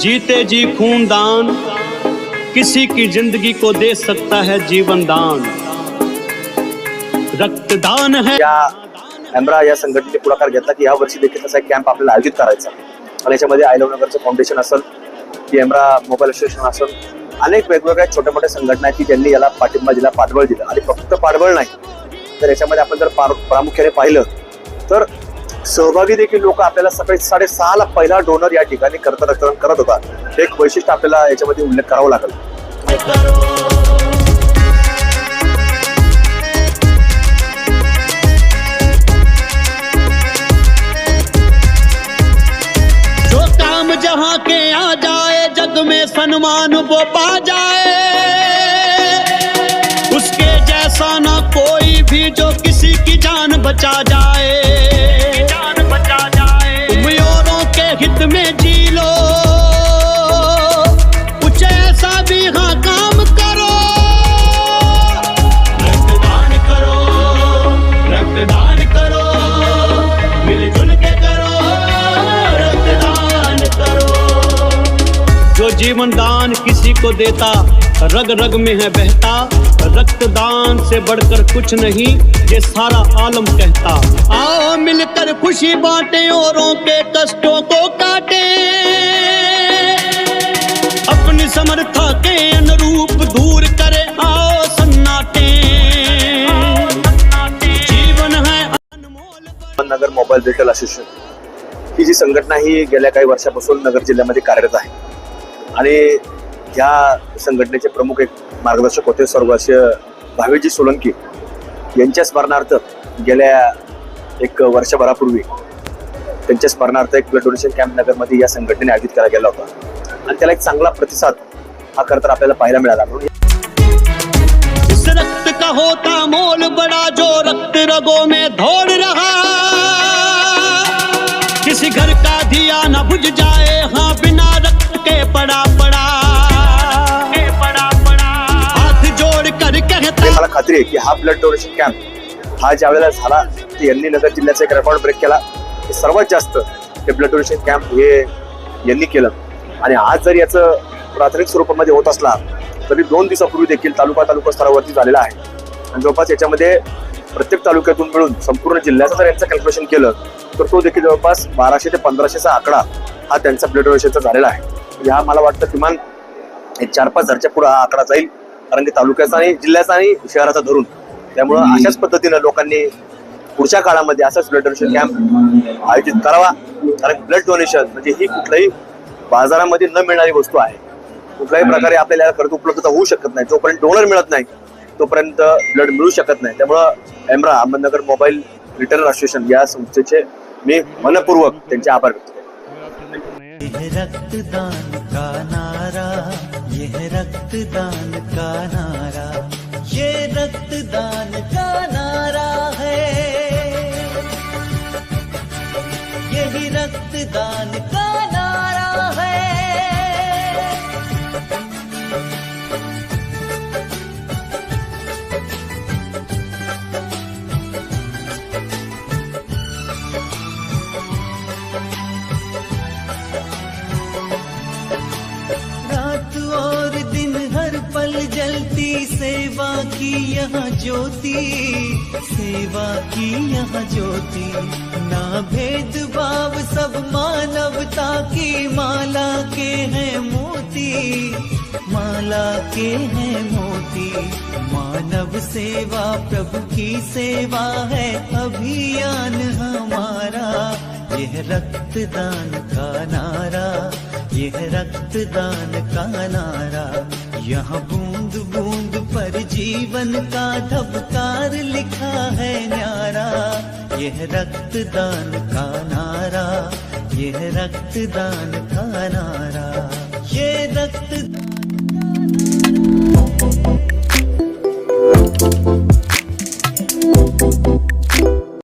जीते जी खूनदान किसी की जिंदगी को दे सकता है जीवन दान रक्तदान है। या एम्ब्रा या संघटनेने पुढाकार घेतला की या वर्षी देखील तसा एक कॅम्प आपल्याला आयोजित करायचा आणि याच्यामध्ये आय लव्ह नगरचं फाउंडेशन असेल की एम्ब्रा मोबाईल असोसिएशन असेल अनेक वेगवेगळ्या छोट्या मोठ्या संघटना आहेत की ज्यांनी याला पाठिंबा दिला पाठबळ दिलं. आणि फक्त पाठबळ नाही तर याच्यामध्ये आपण जर प्रामुख्याने पाहिलं तर सहभागी देखील लोक आपल्याला सकाळी साडेसहाला पहिला डोनर या करत रक्तदान करत एक वैशिष्ट्य आपल्याला याच्यामध्ये उल्लेख करावा काम जहाँ के आ जाए, जग में सन्मान वो पा जाए। उसके जैसा ना कोई भी जो किसी की जान बचा जाए। हित में जी लो। कुछ ऐसा भी हाँ काम करो। रक्तदान करो रक्तदान करो, मिलजुल के करो, रक्तदान करो। जो जीवन दान किसी को देता, रग रग में है बहता। रक्तदान से बढ़कर कुछ नहीं, ये सारा आलम कहता। आओ मिलकर खुशी बांटे औरों के कष्टों को काटे। अपनी समर्था के अनुरूप दूर करे आओ सन्नाटे। जीवन है अनमोल नगर मोबाईल रिटेल असोसिएशन ही जी संघटना ही गेल्या काही वर्षापासून नगर जिल्ह्यामध्ये कार्यरत आहे. आणि ह्या संघटनेचे प्रमुख एक मार्गदर्शक होते स्वर्गवासीय भावेजी सोलंकी. यांच्या स्मरणार्थ गेल्या एक वर्षभरापूर्वी त्यांच्या स्मरणार्थ एक ब्लड डोनेशन कॅम्प नगरमध्ये या संघटनेने आयोजित केला गेला होता. आणि त्याला एक चांगला प्रतिसाद हा खरं तर आपल्याला पाहायला मिळाला. म्हणून रक्त का होता मोल बड़ा जो रक्त रगों में दौड़ रहा? किसी घर का दिया न बुझ जाए हाँ बिना रक्त के पड़ा पड़ा। पड़ा पड़ा हाथ जोड़ कर कहता मला खात्री आहे की हा ब्लड डोनेशन कॅम्प हा ज्या वेळेला झाला ते यांनी नगर जिल्ह्याचा एक रेकॉर्ड ब्रेक केला. सर्वात जास्त हे ब्लड डोनेशन कॅम्प हे यांनी केलं. आणि आज जर याचं प्राथमिक स्वरूपामध्ये होत असला तरी दोन दिवसापूर्वी देखील तालुका तालुका स्तरावरती झालेला आहे. आणि जवळपास याच्यामध्ये प्रत्येक तालुक्यातून मिळून संपूर्ण जिल्ह्याचं जर यांचं कॅल्क्युलेशन केलं तर तो देखील जवळपास बाराशे ते पंधराशेचा आकडा हा त्यांचा ब्लड डोनेशनचा झालेला आहे. म्हणजे हा मला वाटतं किमान एक चार पाच हजारच्या पुढे हा आकडा जाईल. कारण की तालुक्याचा आणि जिल्ह्याचा आणि शहराचा धरून. त्यामुळं अशाच पद्धतीनं लोकांनी पुढच्या काळामध्ये असाच ब्लड डोनेशन कॅम्प आयोजित करावा. कारण ब्लड डोनेशन म्हणजे ही कुठल्याही बाजारामध्ये न मिळणारी वस्तू आहे. कुठल्याही प्रकारे आपल्याला याला खर्च उपलब्धता होऊ शकत नाही. जोपर्यंत डोनर मिळत नाही तोपर्यंत ब्लड मिळू शकत नाही. त्यामुळं एमरा अहमदनगर मोबाईल रिटर्न असोसिएशन या संस्थेचे मी मनपूर्वक त्यांचे आभार व्यक्त रक्तदान का नारा यह रक्तदान का नारा। रात और दिन हर पल जलती, सेवा की यहाँ ज्योति, सेवा की यहाँ ज्योति। ना भेदभाव, सब मानवता की माला के हैं मोती, माला के हैं मोती। मानव सेवा प्रभु की सेवा है अभियान हमारा, यह रक्तदान का नारा, यह रक्तदान का नारा। यहाँ बूंद बूंद पर जीवन का धबकार लिखा है न्यारा, यह रक्तदान का नारा, यह रक्तदान का नारा। ये रक्त